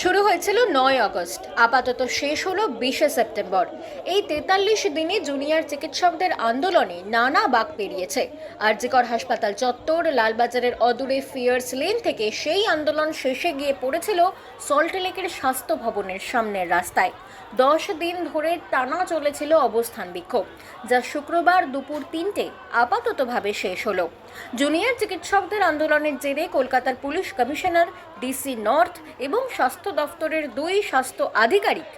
শুরু হয়েছিল নয় আগস্ট। আপাতত শেষ হলো বিশে সেপ্টেম্বর। এই তেতাল্লিশ দিনে জুনিয়র চিকিৎসকদের আন্দোলনে নানা বাক পেরিয়েছে। আরজিকর হাসপাতাল চত্বর, লালবাজারের অদূরে ফিয়ার্স লেন থেকে সেই আন্দোলন শেষে গিয়ে পড়েছিল সল্টলেকের স্বাস্থ্য ভবনের সামনের রাস্তায়। দশ দিন ধরে টানা চলেছিল অবস্থান বিক্ষোভ, যা শুক্রবার দুপুর তিনটে আপাততভাবে শেষ হলো। জুনিয়র চিকিৎসকদের আন্দোলনের জেরে কলকাতার পুলিশ কমিশনার ডিসি নর্থ এবং স্বাস্থ্য দফতরের দুই স্বাস্থ্য আধিকারিক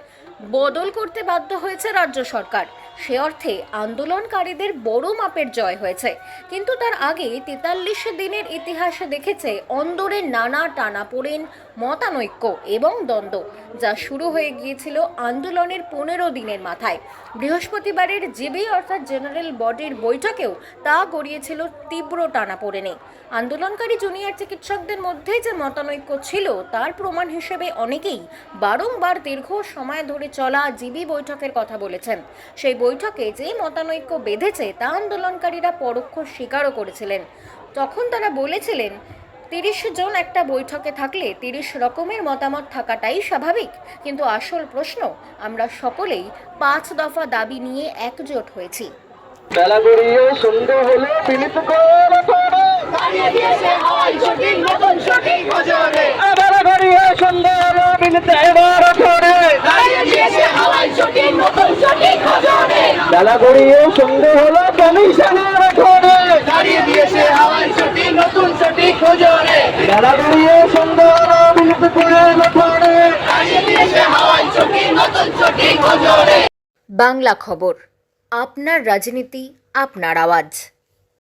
বদল করতে বাধ্য হয়েছে রাজ্য সরকার। সে অর্থে আন্দোলনকারীদের বড় মাপের জয় হয়েছে। কিন্তু তার আগে তেতাল্লিশ দিনের ইতিহাসে দেখেছে অন্দরের নানা টানাপোড়েন, মতানৈক্য এবং দ্বন্দ্ব, যা শুরু হয়ে গিয়েছিল আন্দোলনের পনেরো দিনের মাথায়। বৃহস্পতিবারের জিবি অর্থাৎ জেনারেল বডির বৈঠকেও তা গড়িয়েছিল তীব্র টানা টানাপোড়েনে। আন্দোলনকারী জুনিয়র চিকিৎসকদের মধ্যে যে মতানৈক্য ছিল, তার প্রমাণ হিসেবে অনেকেই বারংবার দীর্ঘ সময় ধরে চলা জিবি বৈঠকের কথা বলেছেন। সেই বৈঠকে যে মতানৈক্য বেঁধেছে তা আন্দোলনকারীরা পরোক্ষ স্বীকারও করেছিলেন। তখন তারা বলেছিলেন, তিরিশ জন একটা বৈঠকে থাকলে তিরিশ রকমের মতামত থাকাটাই স্বাভাবিক। কিন্তু আসল প্রশ্ন, আমরা সকলেই পাঁচ দফা দাবি নিয়ে একজোট হয়েছি। বেলা গড়িয়ে সন্ধ্যে হলে বেলা গড়িয়ে সন্ধে হলো কমিশনের ঘরে। দাঁড়িয়ে দিয়েছে হাওয়াই ছুটি নতুন ছুটি খোঁজরে। বেলা গড়িয়ে সন্ধে হলো বিলিত করে করে দাঁড়িয়ে দিয়েছে হাওয়াই ছুটি নতুন ছুটি খোঁজরে। বাংলা খবর আপনার রাজনীতি আপনার আওয়াজ।